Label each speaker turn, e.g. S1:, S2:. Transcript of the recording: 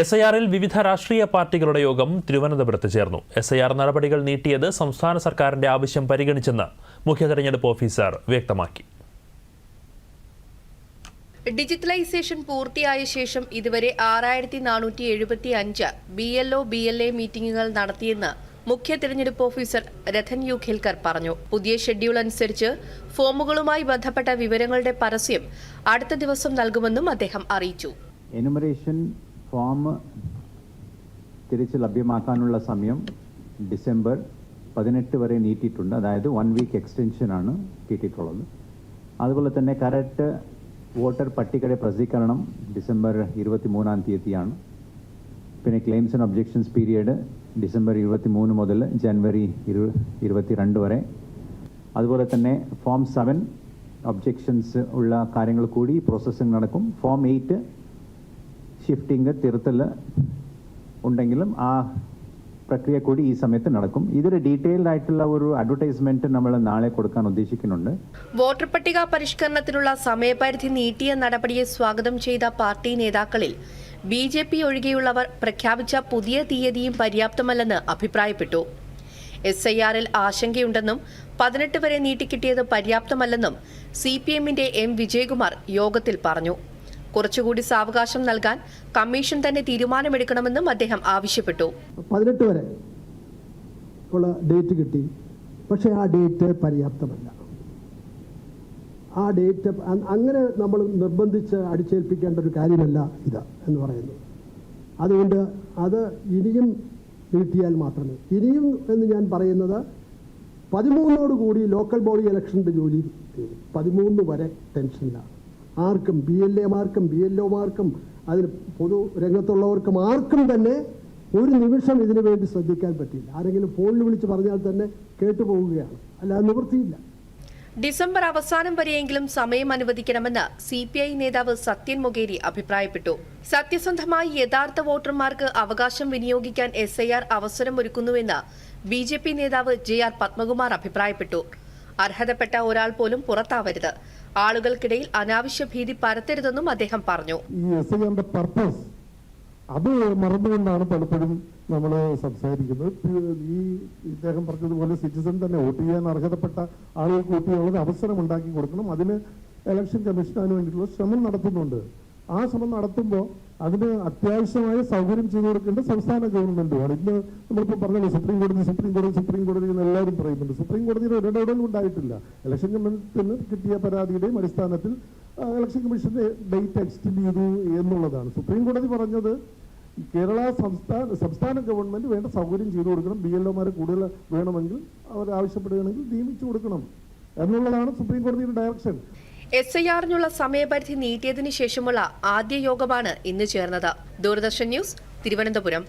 S1: S I ആറിൽ വിവിധ രാഷ്ട്രീയ പാർട്ടികളുടെ യോഗം തിരുവനന്തപുരത്ത് ചേർന്നു. എസ് ഐ ആർ നടപടികൾ നീട്ടിയത് സംസ്ഥാന സർക്കാരിന്റെ ആവശ്യം പരിഗണിച്ചെന്ന് മുഖ്യ തെരഞ്ഞെടുപ്പ് ഓഫീസർ വ്യക്തമാക്കി.
S2: ഡിജിറ്റലൈസേഷൻ പൂർത്തിയായ ശേഷം ഇതുവരെ ആറായിരത്തി നാനൂറ്റി എഴുപത്തി അഞ്ച് B L O B L A മീറ്റിംഗുകൾ നടത്തിയെന്ന് മുഖ്യ തിരഞ്ഞെടുപ്പ് ഓഫീസർ രഥൻ യു ഖേൽക്കർ പറഞ്ഞു. പുതിയ ഷെഡ്യൂൾ അനുസരിച്ച് ഫോമുകളുമായി ബന്ധപ്പെട്ട വിവരങ്ങളുടെ പരസ്യം അടുത്ത ദിവസം നൽകുമെന്നും അദ്ദേഹം അറിയിച്ചു.
S3: ഫോം തിരിച്ച് ലഭ്യമാക്കാനുള്ള സമയം ഡിസംബർ പതിനെട്ട് വരെ നീട്ടിയിട്ടുണ്ട്. അതായത് വൺ വീക്ക് എക്സ്റ്റൻഷനാണ് കിട്ടിയിട്ടുള്ളത്. അതുപോലെ തന്നെ കറക്റ്റ് വോട്ടർ പട്ടികയുടെ പ്രസിദ്ധീകരണം ഡിസംബർ ഇരുപത്തി മൂന്നാം തീയതിയാണ്. പിന്നെ claims and objections period December ഇരുപത്തി മൂന്ന് മുതൽ ജനുവരി ഇരു ഇരുപത്തിരണ്ട് വരെ. അതുപോലെ തന്നെ ഫോം സെവൻ ഒബ്ജെക്ഷൻസ് ഉള്ള കാര്യങ്ങൾ കൂടി പ്രോസസ്സിംഗ് നടക്കും. ഫോം എയ്റ്റ് ഷിഫ്റ്റിംഗ് തിരുത്തൽ ഉണ്ടെങ്കിലും ആ പ്രക്രിയ കൂടി ഈ സമയത്ത് നടക്കും. ഇതൊരു ഡീറ്റെയിൽഡ് ആയിട്ടുള്ള ഒരു അഡ്വർടൈസ്മെന്റ് നമ്മൾ നാളെ കൊടുക്കാൻ ഉദ്ദേശിക്കുന്നുണ്ട്.
S2: വോട്ടർ പട്ടിക പരിഷ്കരണത്തിനുള്ള സമയപരിധി നീട്ടിയ നടപടിയെ സ്വാഗതം ചെയ്ത പാർട്ടി നേതാക്കളിൽ ബി ജെ പി ഒഴികെയുള്ളവർ പ്രഖ്യാപിച്ച പുതിയ തീയതിയും പര്യാപ്തമല്ലെന്ന് അഭിപ്രായപ്പെട്ടു. എസ് ഐ ആറിൽ ആശങ്കയുണ്ടെന്നും പതിനെട്ട് വരെ നീട്ടിക്കിട്ടിയത് പര്യാപ്തമല്ലെന്നും സി പി എമ്മിന്റെ എം വിജയകുമാർ യോഗത്തിൽ പറഞ്ഞു. കുറച്ചുകൂടി സാവകാശം നൽകാൻ കമ്മീഷൻ തന്നെ തീരുമാനമെടുക്കണമെന്നും അദ്ദേഹം ആവശ്യപ്പെട്ടു.
S4: പതിനെട്ട് വരെ ഉള്ള ഡേറ്റ് കിട്ടി. പക്ഷേ ആ ഡേറ്റ് പര്യാപ്തമല്ല. ആ ഡേറ്റ് അങ്ങനെ നമ്മൾ നിർബന്ധിച്ച് അടിച്ചേൽപ്പിക്കേണ്ട ഒരു കാര്യമല്ല ഇത് എന്ന് പറയുന്നു. അതുകൊണ്ട് അത് ഇനിയും നീട്ടിയാൽ മാത്രമേ. ഇനിയും എന്ന് ഞാൻ പറയുന്നത് പതിമൂന്നോട് കൂടി ലോക്കൽ ബോഡി ഇലക്ഷന്റെ ജോലി പതിമൂന്ന് വരെ ടെൻഷനിലാണ് ആർക്കും ബി എൽ എമാർക്കും ബി എൽ ഒമാർക്കും അതിൽ പൊതു രംഗത്തുള്ളവർക്കും ആർക്കും തന്നെ ഒരു നിമിഷം ഇതിനു വേണ്ടി ശ്രദ്ധിക്കാൻ പറ്റില്ല. ആരെങ്കിലും ഫോണിൽ വിളിച്ച് പറഞ്ഞാൽ തന്നെ കേട്ടുപോവുകയാണ് അല്ലാതെ നിവൃത്തിയില്ല.
S2: ഡിസംബർ അവസാനം വരെയെങ്കിലും സമയം അനുവദിക്കണമെന്ന് സി പി ഐ നേതാവ് സത്യൻ മൊകേരി അഭിപ്രായപ്പെട്ടു. സത്യസന്ധമായി യഥാർത്ഥ വോട്ടർമാർക്ക് അവകാശം വിനിയോഗിക്കാൻ എസ് ഐ ആർ അവസരമൊരുക്കുന്നുവെന്ന് ബി ജെ പി നേതാവ് ജെ ആർ പത്മകുമാർ അഭിപ്രായപ്പെട്ടു. അർഹതപ്പെട്ട ഒരാൾ പോലും പുറത്താവരുത്. ആളുകൾക്കിടയിൽ അനാവശ്യ ഭീതി പരത്തരുതെന്നും അദ്ദേഹം പറഞ്ഞു.
S5: പർപ്പസ് അത് മറന്നുകൊണ്ടാണ് പലപ്പോഴും നമ്മൾ സംസാരിക്കുന്നത്. ഈ ഇദ്ദേഹം പറഞ്ഞതുപോലെ സിറ്റിസൺ തന്നെ വോട്ട് ചെയ്യാൻ അർഹതപ്പെട്ട ആളുകൾക്ക് വോട്ട് ചെയ്യാനുള്ള അവസരം ഉണ്ടാക്കി കൊടുക്കണം. അതിന് ഇലക്ഷൻ കമ്മീഷൻ വേണ്ടിയിട്ടുള്ള ശ്രമം നടത്തുന്നുണ്ട്. ആ ശ്രമം നടത്തുമ്പോൾ അതിന് അത്യാവശ്യമായ സൗകര്യം ചെയ്തു കൊടുക്കേണ്ടത് സംസ്ഥാന ഗവൺമെന്റുമാണ്. ഇന്ന് നമ്മളിപ്പോൾ പറഞ്ഞല്ലോ സുപ്രീം കോടതി സുപ്രീം കോടതി സുപ്രീം കോടതി എന്ന് എല്ലാവരും പറയുന്നുണ്ട്. സുപ്രീം കോടതിയുടെ ഒരു ഇടപെടലും ഉണ്ടായിട്ടില്ല. ഇലക്ഷൻ കമ്മീഷന് കിട്ടിയ പരാതിയുടെയും അടിസ്ഥാനത്തിൽ ഇലക്ഷൻ കമ്മീഷന്റെ ഡേറ്റ് എക്സ്റ്റെൻഡ് ചെയ്തു എന്നുള്ളതാണ്. സുപ്രീം കോടതി പറഞ്ഞത് കേരള സംസ്ഥാന സംസ്ഥാന ഗവൺമെന്റ് വേണ്ട സൗകര്യം ചെയ്തു കൊടുക്കണം. ബി എൽ ഒമാരെ കൂടുതൽ വേണമെങ്കിൽ അവർ ആവശ്യപ്പെടുകയാണെങ്കിൽ നിയമിച്ചു കൊടുക്കണം എന്നുള്ളതാണ് സുപ്രീം കോടതിയുടെ ഡയറക്ഷൻ
S2: എസ് ഐ ആറിനുള്ള സമയപരിധി നീട്ടിയതിനു ശേഷമുള്ള ആദ്യ യോഗമാണ് ഇന്ന് ചേർന്നത്. ദൂരദർശൻ ന്യൂസ് തിരുവനന്തപുരം.